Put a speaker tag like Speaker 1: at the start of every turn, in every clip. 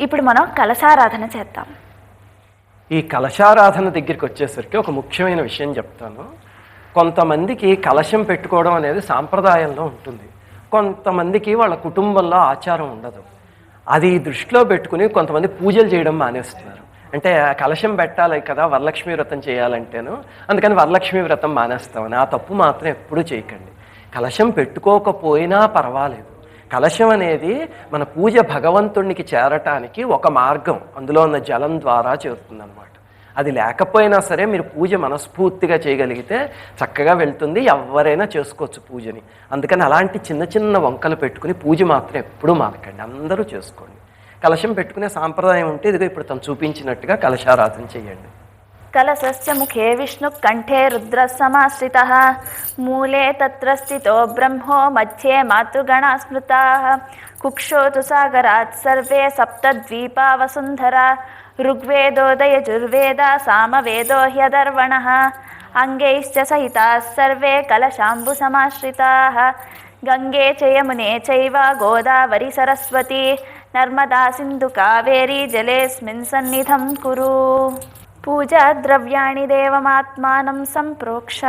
Speaker 1: ఇప్పుడు మనం కలశారాధన చేద్దాం.
Speaker 2: ఈ కలశారాధన దగ్గరికి వచ్చేసరికి ఒక ముఖ్యమైన విషయం చెప్తాను. కొంతమందికి కలశం పెట్టుకోవడం అనేది సాంప్రదాయంలో ఉంటుంది. కొంతమందికి వాళ్ళ కుటుంబంలో ఆచారం ఉండదు. అది దృష్టిలో పెట్టుకుని కొంతమంది పూజలు చేయడం మానేస్తున్నారు. అంటే కలశం పెట్టాలి కదా వరలక్ష్మి వ్రతం చేయాలంటేను. అందుకని వరలక్ష్మి వ్రతం మానేస్తామని ఆ తప్పు మాత్రం ఎప్పుడూ చేయకండి. కలశం పెట్టుకోకపోయినా పర్వాలేదు. కలశం అనేది మన పూజ భగవంతుడికి చేరటానికి ఒక మార్గం. అందులో ఉన్న జలం ద్వారా చేరుతుంది అది లేకపోయినా సరే మీరు పూజ మనస్ఫూర్తిగా చేయగలిగితే చక్కగా వెళ్తుంది. ఎవరైనా చేసుకోవచ్చు పూజని. అందుకని అలాంటి చిన్న చిన్న వంకలు పెట్టుకుని పూజ మాత్రం ఎప్పుడూ మానకండి. అందరూ చేసుకోండి. కలశం పెట్టుకునే సాంప్రదాయం ఉంటే ఇదిగో ఇప్పుడు తను చూపించినట్టుగా కలశారాధన చేయండి.
Speaker 1: కలశస్య ముఖే విష్ణు కంఠే రుద్ర సమాశ్రిత మూలే తత్ర స్థితో బ్రహ్మో మధ్యే మాతృగణా స్మృతా కుక్షోతు సాగరాత్ సర్వే సప్తద్వీపా వసుంధరా ఋగ్వేదోదయజుర్వేద సామవేదో హ్యదర్వణ అంగైశ్చ సహితాः సర్వే కలశాంబు సమాశ్రితాः గంగే చ యమునే చైవ గోదావరి సరస్వతి నర్మదా సింధు కావేరీ పూజా ద్రవ్యాణి దేవమాత్మానం సంప్రోక్ష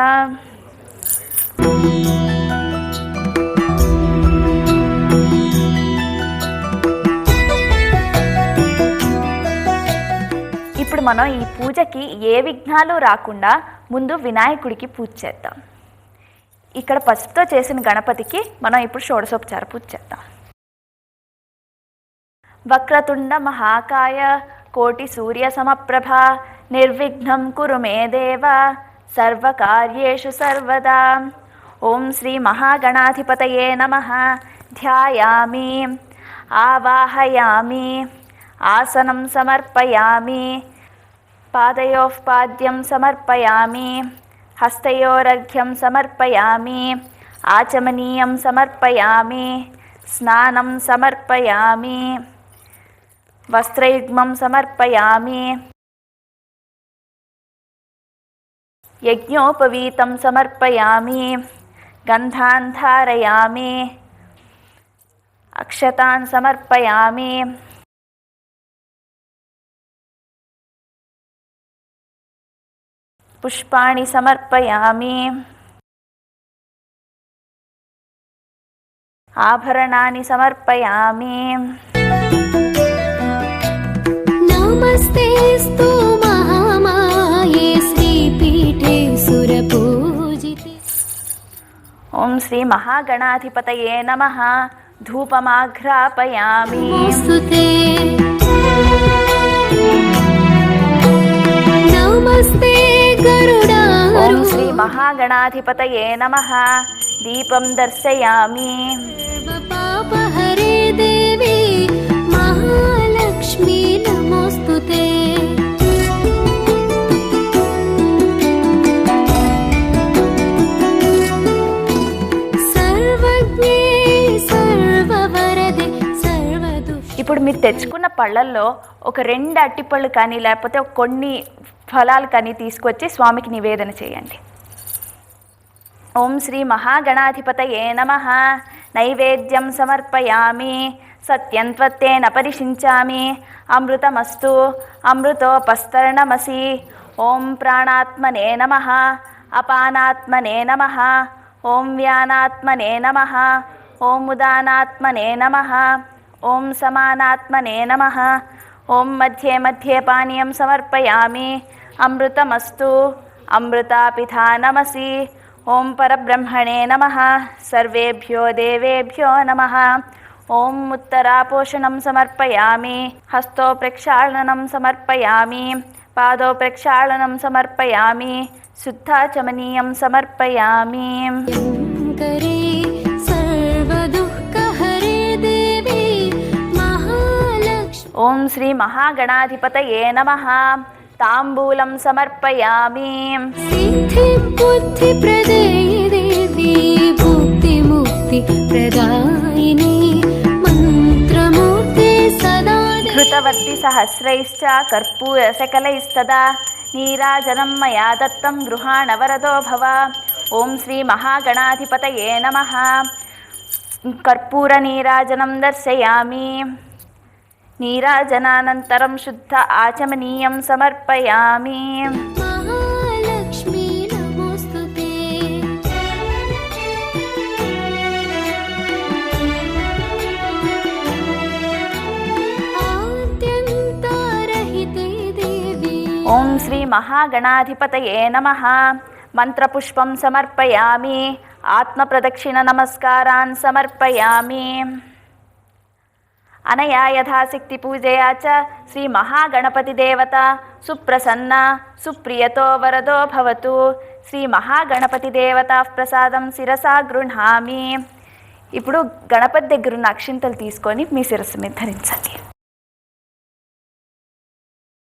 Speaker 1: ఇప్పుడు మనం ఈ పూజకి ఏ విఘ్నాలు రాకుండా ముందు వినాయకుడికి పూజ చేద్దాం. ఇక్కడ పసుపుతో చేసిన గణపతికి మనం ఇప్పుడు షోడశోపచార పూజ చేద్దాం. వక్రతుండ మహాకాయ కోటి సూర్య సమప్రభ నిర్విఘ్నం కురు మే దేవ సర్వకార్యేషు సర్వదా ఓం శ్రీ మహాగణాధిపతయే నమ ధ్యాయామి ఆవాహయామి ఆసనం సమర్పయామి పాదయోః పాద్యం సమర్పయామి హస్తయోరర్ఘ్యం సమర్పయామి ఆచమనీయం సమర్పయామి స్నానం సమర్పయామి వస్త్రయుగ్మం యజ్ఞోపవీతం సమర్పయామి గంధాన్ ధారయామి అక్షతాన్ సమర్పయామి. పుష్పాణి సమర్పయామి. ఆభరణాన్ని సమర్పయామి.
Speaker 3: నమస్తే
Speaker 1: ఓం శ్రీ మహాగణాధిపతయే నమ. ధూపమాఘ్రాపయామి.
Speaker 3: నమస్తే. గరుడా
Speaker 1: ఓం శ్రీ మహాగణాధిపతయే నమ. దీపం దర్శయామి.
Speaker 3: పాపహరే దేవి. మహా
Speaker 1: ఇప్పుడు మీరు తెచ్చుకున్న పళ్ళల్లో ఒక రెండు అట్టిపళ్ళు కానీ లేకపోతే కొన్ని ఫలాలు కానీ తీసుకొచ్చి స్వామికి నివేదన చేయండి. ఓం శ్రీ మహాగణాధిపతయే నమ. నైవేద్యం సమర్పయామి. సత్యం త్వత్తేన పరిశించామి. అమృతమస్తు. అమృతోపస్తరణమసి. ఓం ప్రాణాత్మనే నమ. అపానాత్మనే నమ. ఓం వ్యానాత్మనే నమ. ఓం ఉదానాత్మనే నమ. ఓం సమానాత్మనే నమ ఓం మధ్యే మధ్యే పానీయం సమర్పయామి అమృతమస్తు అమృతాపిధానమసి ఓం పరబ్రహ్మణే నమ సర్వేభ్యో దేవేభ్యో నమ ఓం ఉత్తరాపోషణం సమర్పయామి హస్తో ప్రక్షాళనం సమర్పయామి పాదో ప్రక్షాళనం సమర్పయామి శుద్ధాచమనీయం సమర్పయామి
Speaker 3: करे
Speaker 1: ఓం శ్రీ మహాగణాధిపతయే నమ. తాంబూలం సమర్పయామి.
Speaker 3: సిద్ధి బుద్ధి ప్రదేవి భుక్తి ముక్తి
Speaker 1: ప్రదాయిని. మంత్రమూర్తి సదా కృతవర్తి సహస్రైశ్చ కర్పూర సకలైస్తదా నీరాజనం మయా దత్తం గృహాణవరదో భవ. ఓం శ్రీ మహాగణాధిపతయే నమ. కర్పూర నీరాజనం దర్శయామి. నీరాజనానంతరం శుద్ధ ఆచమనీయం సమర్పయామి. ఓం శ్రీ మహాగణాధిపతయే నమ. మంత్రపుష్పం సమర్పయామి. ఆత్మప్రదక్షిణ నమస్కారాన్ సమర్పయామి. అనయా యథాశక్తి పూజయా చ శ్రీ మహాగణపతి దేవత సుప్రసన్న సుప్రియతో వరదో భవతు శ్రీ మహాగణపతి దేవత ప్రసాదం శిరసా గృహామి ఇప్పుడు గణపతి దగ్గరున్న అక్షింతలు తీసుకొని మీ శిరస్సు మీద ధరించండి.